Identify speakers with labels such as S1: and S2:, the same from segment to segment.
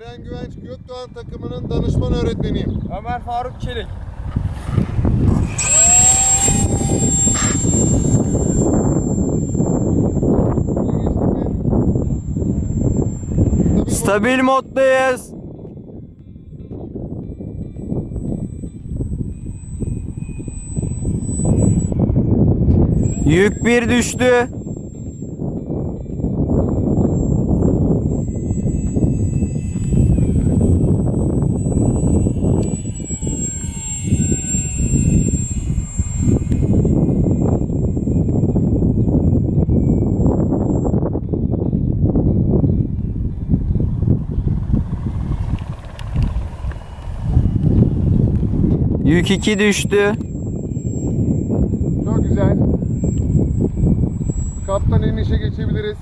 S1: Eren Güvenç Gökdoğan takımının danışman öğretmeniyim.
S2: Ömer Faruk Çelik. Stabil moddayız. Yük bir düştü. Yük 2 düştü.
S1: Çok güzel. Kaptan inişe geçebiliriz.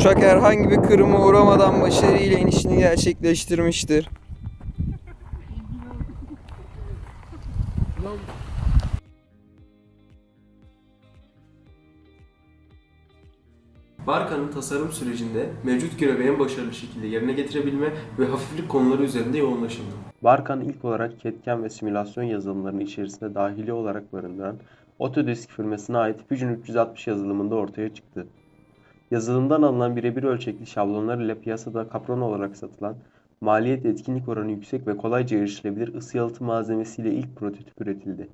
S2: Uçak herhangi bir kırıma uğramadan başarıyla inişini gerçekleştirmiştir.
S3: Barka'nın tasarım sürecinde mevcut görevi en başarılı şekilde yerine getirebilme ve hafiflik konuları üzerinde yoğunlaşıldı.
S4: Barkan ilk olarak ketken ve simülasyon yazılımlarının içerisinde dahili olarak barındıran Autodesk firmasına ait Fusion 360 yazılımında ortaya çıktı. Yazılımdan alınan birebir ölçekli şablonlar ile piyasada kapron olarak satılan, maliyet etkinlik oranı yüksek ve kolayca erişilebilir ısı yalıtım malzemesiyle ilk prototip üretildi.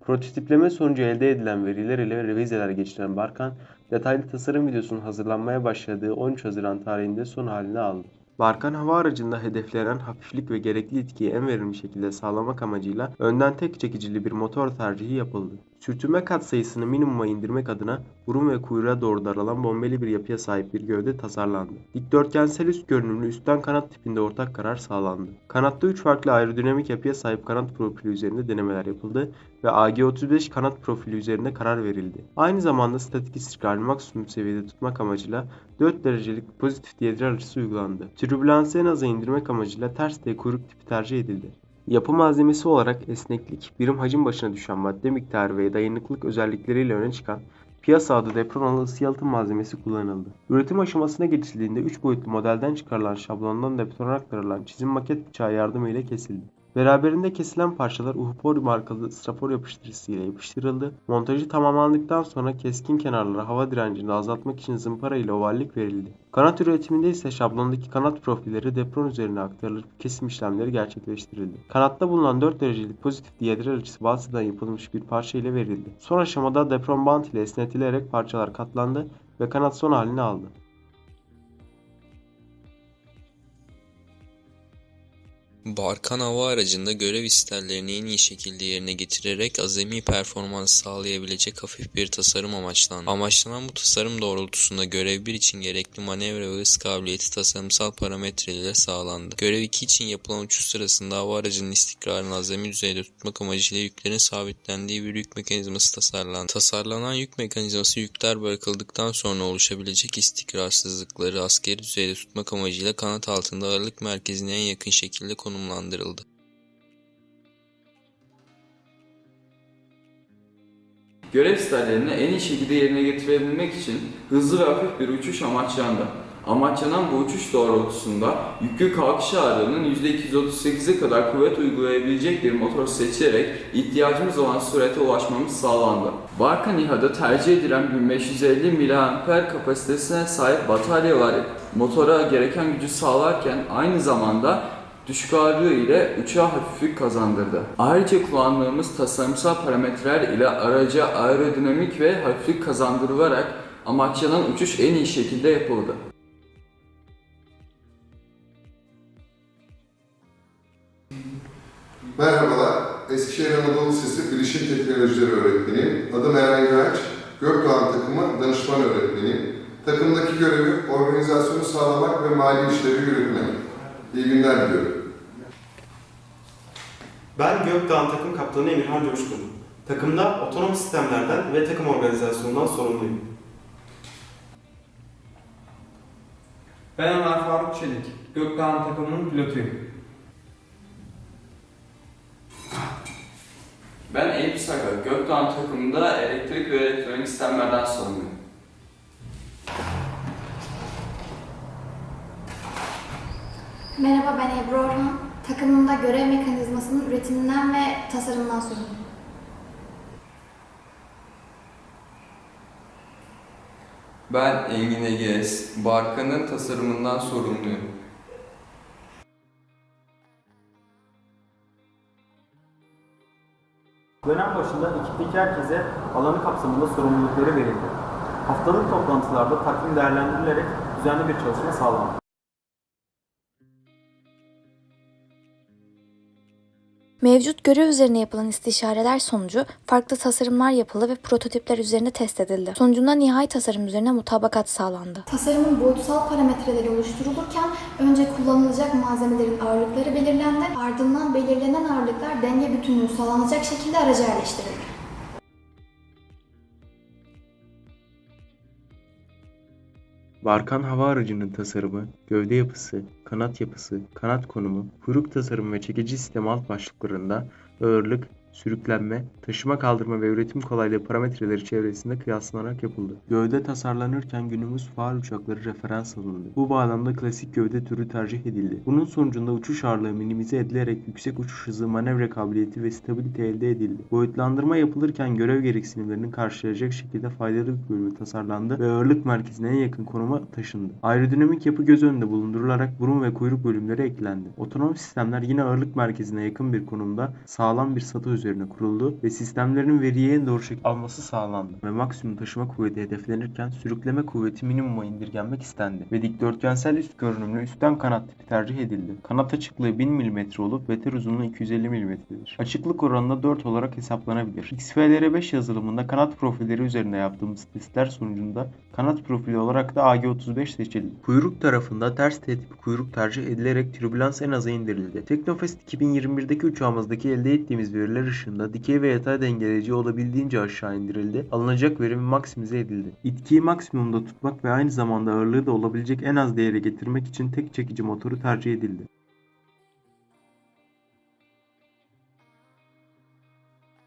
S4: Prototipleme sonucu elde edilen veriler ile revizeler geçiren Barkan, detaylı tasarım videosunun hazırlanmaya başladığı 13 Haziran tarihinde son halini aldı. Barkan hava aracında hedeflenen hafiflik ve gerekli etkiyi en verimli şekilde sağlamak amacıyla önden tek çekicili bir motor tercihi yapıldı. Sürtünme katsayısını minimuma indirmek adına burun ve kuyruğa doğru daralan bombeli bir yapıya sahip bir gövde tasarlandı. Dikdörtgensel üst görünümlü üstten kanat tipinde ortak karar sağlandı. Kanatta 3 farklı aerodinamik yapıya sahip kanat profili üzerinde denemeler yapıldı ve AG35 kanat profili üzerinde karar verildi. Aynı zamanda statik istikrarını maksimum seviyede tutmak amacıyla 4 derecelik pozitif diyedral açısı uygulandı. Türbülansı en aza indirmek amacıyla ters D kuyruk tipi tercih edildi. Yapı malzemesi olarak esneklik, birim hacim başına düşen madde miktarı ve dayanıklılık özellikleriyle öne çıkan piyasa adı depronalı ısı yalıtım malzemesi kullanıldı. Üretim aşamasına geçildiğinde 3 boyutlu modelden çıkarılan şablondan deprona aktarılan çizim maket bıçağı yardımıyla kesildi. Beraberinde kesilen parçalar Uhupor markalı strafor yapıştırıcısı ile yapıştırıldı. Montajı tamamlandıktan sonra keskin kenarlara hava direncini azaltmak için zımpara ile ovallik verildi. Kanat üretiminde ise şablondaki kanat profilleri depron üzerine aktarılıp kesim işlemleri gerçekleştirildi. Kanatta bulunan 4 derecelik pozitif diyedral açısı balsadan yapılmış bir parça ile verildi. Son aşamada depron bant ile esnetilerek parçalar katlandı ve kanat son halini aldı.
S5: Barkan hava aracında görev isterlerini en iyi şekilde yerine getirerek azami performans sağlayabilecek hafif bir tasarım amaçlandı. Amaçlanan bu tasarım doğrultusunda görev 1 için gerekli manevra ve hız kabiliyeti tasarımsal parametrelerle sağlandı. Görev 2 için yapılan uçuş sırasında hava aracının istikrarını azami düzeyde tutmak amacıyla yüklerin sabitlendiği bir yük mekanizması tasarlandı. Tasarlanan yük mekanizması yükler bırakıldıktan sonra oluşabilecek istikrarsızlıkları askeri düzeyde tutmak amacıyla kanat altında ağırlık merkezine en yakın şekilde konumlandırıldı.
S6: Görev isterlerini en iyi şekilde yerine getirebilmek için hızlı ve hafif bir uçuş amaçlandı. Amaçlanan bu uçuş doğrultusunda yüklü kalkış ağırlığının %238'e kadar kuvvet uygulayabilecek bir motor seçilerek ihtiyacımız olan sürate ulaşmamız sağlandı. Barkan İHA'da tercih edilen 1550 mAh kapasitesine sahip bataryalar motora gereken gücü sağlarken aynı zamanda düşük ağırlığı ile uçağa hafiflik kazandırdı. Ayrıca kullandığımız tasarımsal parametreler ile araca aerodinamik ve hafiflik kazandırılarak amaçlanan uçuş en iyi şekilde yapıldı.
S1: Merhabalar, Eskişehir Anadolu Lisesi Bilişim Teknolojileri öğretmeniyim. Adım Eren Güvenç, Gökdoğan takımı danışman öğretmeniyim. Takımdaki görevi organizasyonu sağlamak ve mali işleri yürütmek. İyi günler diliyorum.
S7: Ben Gökdağ'ın takım kaptanı Emirhan Coşkun. Takımda otonom sistemlerden ve takım organizasyonundan sorumluyum.
S8: Ben Ömer Faruk Çelik, Gökdağ'ın takımının pilotuyum.
S6: Ben Eyüp Saka, Gökdoğan takımında elektrik ve elektronik sistemlerden sorumluyum.
S9: Merhaba ben Ebru Orhan. Takımımda görev mekanizmasının üretiminden ve tasarımından sorumluyum.
S10: Ben Engin Egees, Barkan'ın tasarımından sorumluyum.
S11: Dönem başında ekipteki herkese alanı kapsamında sorumlulukları verildi. Haftalık toplantılarda takvim değerlendirilerek düzenli bir çalışma sağlandı.
S12: Mevcut görev üzerine yapılan istişareler sonucu farklı tasarımlar yapıldı ve prototipler üzerinde test edildi. Sonucunda nihai tasarım üzerine mutabakat sağlandı.
S9: Tasarımın boyutsal parametreleri oluşturulurken önce kullanılacak malzemelerin ağırlıkları belirlendi. Ardından belirlenen ağırlıklar denge bütünlüğü sağlanacak şekilde araca yerleştirildi.
S4: Barkan hava aracının tasarımı, gövde yapısı, kanat yapısı, kanat konumu, kuyruk tasarımı ve çekici sistemi alt başlıklarında ağırlık, sürüklenme, taşıma kaldırma ve üretim kolaylığı parametreleri çevresinde kıyaslanarak yapıldı. Gövde tasarlanırken günümüz faal uçakları referans alındı. Bu bağlamda klasik gövde türü tercih edildi. Bunun sonucunda uçuş ağırlığı minimize edilerek yüksek uçuş hızı, manevra kabiliyeti ve stabilite elde edildi. Boyutlandırma yapılırken görev gereksinimlerini karşılayacak şekilde faydalı bir bölümü tasarlandı ve ağırlık merkezine en yakın konuma taşındı. Aerodinamik yapı göz önünde bulundurularak burun ve kuyruk bölümleri eklendi. Otonom sistemler yine ağırlık merkezine yakın bir konumda sağlam bir satı üzerine kuruldu ve sistemlerin veriye en doğru şekilde alması sağlandı ve maksimum taşıma kuvveti hedeflenirken sürükleme kuvveti minimuma indirgenmek istendi ve dikdörtgensel üst görünümlü üstten kanat tipi tercih edildi. Kanat açıklığı 1000 mm olup veter uzunluğu 250 mm'dir. Açıklık oranında 4 olarak hesaplanabilir. XFLR5 yazılımında kanat profilleri üzerinde yaptığımız testler sonucunda kanat profili olarak da AG35 seçildi. Kuyruk tarafında ters T tipi kuyruk tercih edilerek türbülans en aza indirildi. Teknofest 2021'deki uçağımızdaki elde ettiğimiz veriler ışığında dikey ve yatay dengeleyici olabildiğince aşağı indirildi. Alınacak verim maksimize edildi. İtkiyi maksimumda tutmak ve aynı zamanda ağırlığı da olabilecek en az değere getirmek için tek çekici motoru tercih edildi.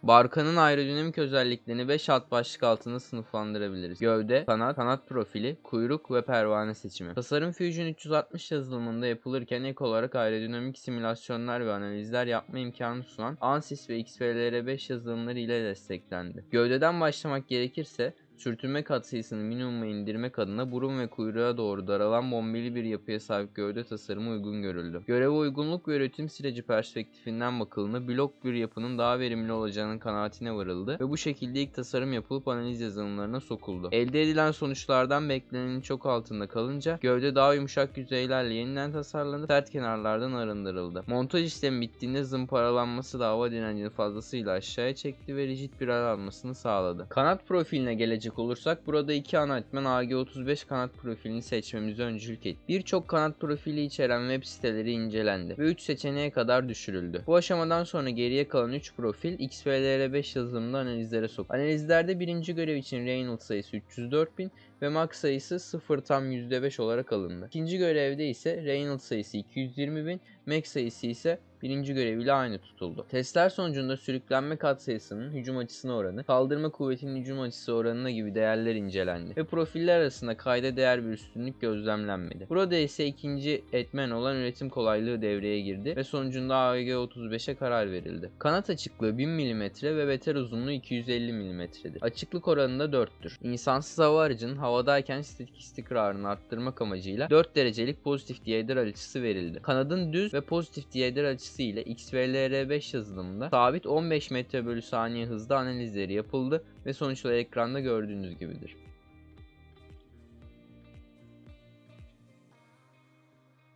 S13: Barkanın aerodinamik özelliklerini 5 alt başlık altında sınıflandırabiliriz. Gövde, kanat, kanat profili, kuyruk ve pervane seçimi. Tasarım Fusion 360 yazılımında yapılırken ek olarak aerodinamik simülasyonlar ve analizler yapma imkanı sunan ANSYS ve XFLR5 yazılımları ile desteklendi. Gövdeden başlamak gerekirse Sürtünme katsayısını minimuma indirmek adına burun ve kuyruğa doğru daralan bombeli bir yapıya sahip gövde tasarımı uygun görüldü. Göreve uygunluk ve üretim süreci perspektifinden bakıldığında blok bir yapının daha verimli olacağının kanaatine varıldı ve bu şekilde ilk tasarım yapılıp analiz yazılımlarına sokuldu. Elde edilen sonuçlardan beklenenin çok altında kalınca gövde daha yumuşak yüzeylerle yeniden tasarlanıp sert kenarlardan arındırıldı. Montaj işlemi bittiğinde zımparalanması da hava direncini fazlasıyla aşağıya çekti ve rigid bir hal almasını sağladı. Kanat profiline gelecek olursak burada iki ana etmen AG35 kanat profilini seçmemize öncülük etti. Birçok kanat profili içeren web siteleri incelendi ve 3 seçeneğe kadar düşürüldü. Bu aşamadan sonra geriye kalan 3 profil XFLR5 yazılımında analizlere sokuldu. Analizlerde birinci görev için Reynolds sayısı 304.000 ve Max sayısı 0 tam %5 olarak alındı. İkinci görevde ise Reynolds sayısı 220.000, Max sayısı ise birinci göreviyle aynı tutuldu. Testler sonucunda sürüklenme katsayısının hücum açısına oranı, kaldırma kuvvetinin hücum açısı oranına gibi değerler incelendi ve profiller arasında kayda değer bir üstünlük gözlemlenmedi. Burada ise ikinci etmen olan üretim kolaylığı devreye girdi ve sonucunda AG35'e karar verildi. Kanat açıklığı 1000 mm ve veter uzunluğu 250 mm'dir. Açıklık oranı da 4'tür. İnsansız hava aracının havadayken statik istikrarını arttırmak amacıyla 4 derecelik pozitif diedral açısı verildi. Kanadın düz ve pozitif diedral açısı ile XVLR5 yazılımında sabit 15 metre bölü saniye hızda analizleri yapıldı ve sonuçlar ekranda gördüğünüz gibidir.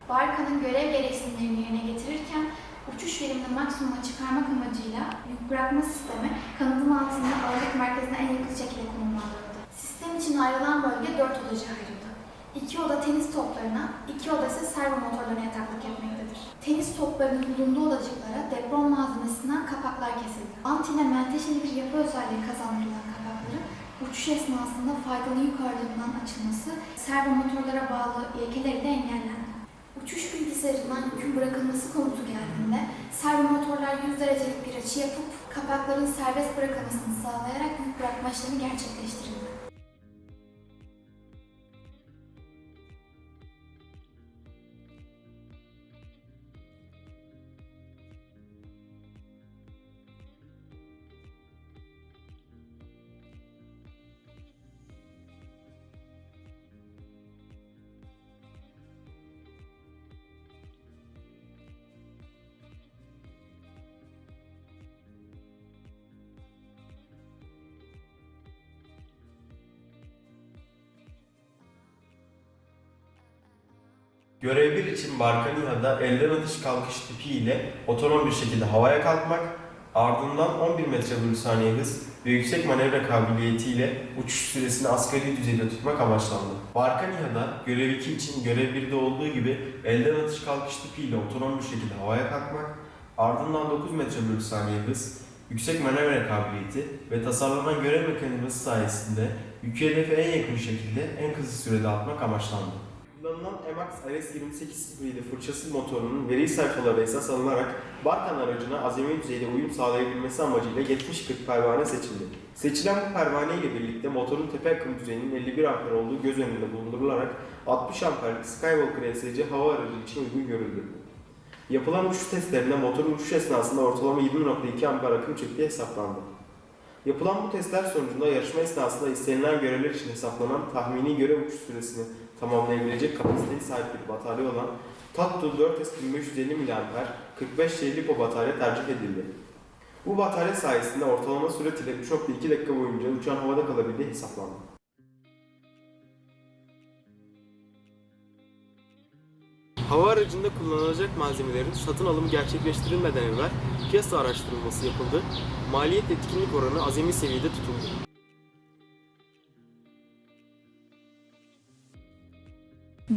S9: Barkanın görev gereksinimlerini yerine getirirken uçuş verimini maksimuma çıkarmak amacıyla yük bırakma sistemi kanadın altında ağırlık merkezine en yakın şekilde konumlandırıldı. Sistem için ayrılan bölge 4 odaca ayrıldı.
S14: İki oda tenis toplarına, iki oda ise servo motorlarına yataklık etmektedir. Tenis toplarının bulunduğu odacıklara deprem malzemesinden kapaklar kesildi. Anti ile menteşeli bir yapı özelliği kazandırılan kapakları uçuş esnasında faydalı yük ağırlığından açılması, servo motorlara bağlı yekeleri de engellendi. Uçuş bilgisayarından yükün bırakılması komutu geldiğinde servo motorlar 100 derecelik bir açı yapıp kapakların serbest bırakılmasını sağlayarak yük bırakma işlemi gerçekleştirildi.
S4: Görev 1 için Barkaniha'da elden atış kalkış tipi ile otonom bir şekilde havaya kalkmak, ardından 11 metre bölü saniye hız ve yüksek manevra kabiliyetiyle uçuş süresini asgari düzeyde tutmak amaçlandı. Barkaniha'da görev 2 için görev 1'de olduğu gibi elden atış kalkış tipi ile otonom bir şekilde havaya kalkmak, ardından 9 metre bölü saniye hız, yüksek manevra kabiliyeti ve tasarlanan görev mekanizması sayesinde yükü hedefe en yakın şekilde en kısa sürede atmak amaçlandı. Kullanılan MX RS2807 fırçası motorunun veri sayfaları esas alınarak Barkan aracına azami düzeyde uyum sağlayabilmesi amacıyla 70-40 pervane seçildi. Seçilen bu pervane ile birlikte motorun tepe akım düzeyinin 51 amper olduğu göz önünde bulundurularak 60 amperlik Skywalker ESC hava aracı için uygun görüldü. Yapılan uçuş testlerinde motorun uçuş esnasında ortalama 20.2 amper akım çektiği hesaplandı. Yapılan bu testler sonucunda yarışma esnasında istenilen görevler için hesaplanan tahmini görev uçuş süresini tamamlayabilecek kapasiteye sahip bir batarya olan Tattu 4S1550 mAh 45 lipo batarya tercih edildi. Bu batarya sayesinde ortalama sürat ile 3.2 dakika boyunca uçağın havada kalabildiği hesaplandı. Hava aracında kullanılacak malzemelerin satın alımı gerçekleştirilmeden evvel piyasa araştırılması yapıldı. Maliyet etkinlik oranı azami seviyede tutuldu.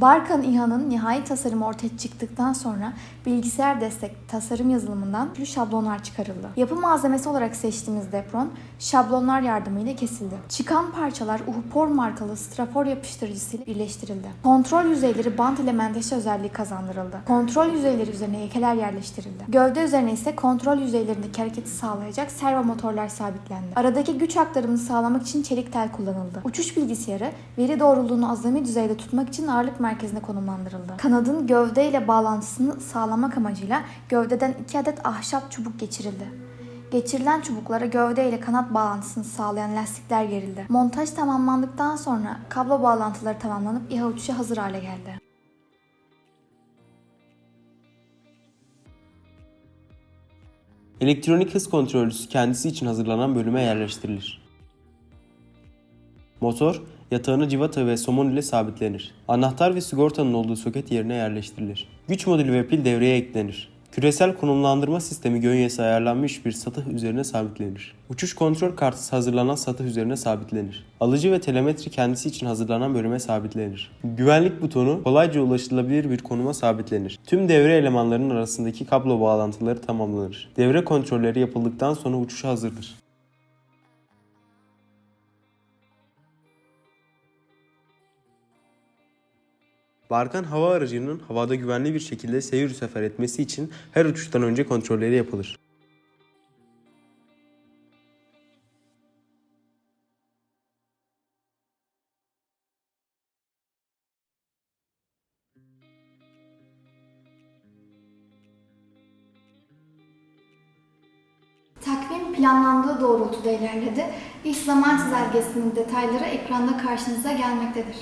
S9: Barkan İHA'nın nihai tasarımı ortaya çıktıktan sonra bilgisayar destekli tasarım yazılımından şu şablonlar çıkarıldı. Yapı malzemesi olarak seçtiğimiz depron şablonlar yardımıyla kesildi. Çıkan parçalar Uhupor markalı strafor yapıştırıcısıyla birleştirildi. Kontrol yüzeyleri bant ile menteşe özelliği kazandırıldı. Kontrol yüzeyleri üzerine yekeler yerleştirildi. Gövde üzerine ise kontrol yüzeylerindeki hareketi sağlayacak servo motorlar sabitlendi. Aradaki güç aktarımını sağlamak için çelik tel kullanıldı. Uçuş bilgisayarı veri doğruluğunu azami düzeyde tutmak için ağırlık merkezine konumlandırıldı. Kanadın gövde ile bağlantısını sağlamak amacıyla gövdeden iki adet ahşap çubuk geçirildi. Geçirilen çubuklara gövde ile kanat bağlantısını sağlayan lastikler gerildi. Montaj tamamlandıktan sonra kablo bağlantıları tamamlanıp İHA uçuşa hazır hale geldi.
S15: Elektronik hız kontrolcüsü kendisi için hazırlanan bölüme yerleştirilir. Motor, yatağını civata ve somon ile sabitlenir. Anahtar ve sigortanın olduğu soket yerine yerleştirilir. Güç modülü ve pil devreye eklenir. Küresel konumlandırma sistemi gönyesi ayarlanmış bir satıh üzerine sabitlenir. Uçuş kontrol kartı hazırlanan satıh üzerine sabitlenir. Alıcı ve telemetri kendisi için hazırlanan bölüme sabitlenir. Güvenlik butonu kolayca ulaşılabilir bir konuma sabitlenir. Tüm devre elemanlarının arasındaki kablo bağlantıları tamamlanır. Devre kontrolleri yapıldıktan sonra uçuşa hazırdır. Barkan hava aracının havada güvenli bir şekilde seyir sefer etmesi için her uçuştan önce kontrolleri yapılır.
S14: Takvim planlandığı doğrultuda ilerledi. İş zaman çizelgesinin detayları ekranda karşınıza gelmektedir.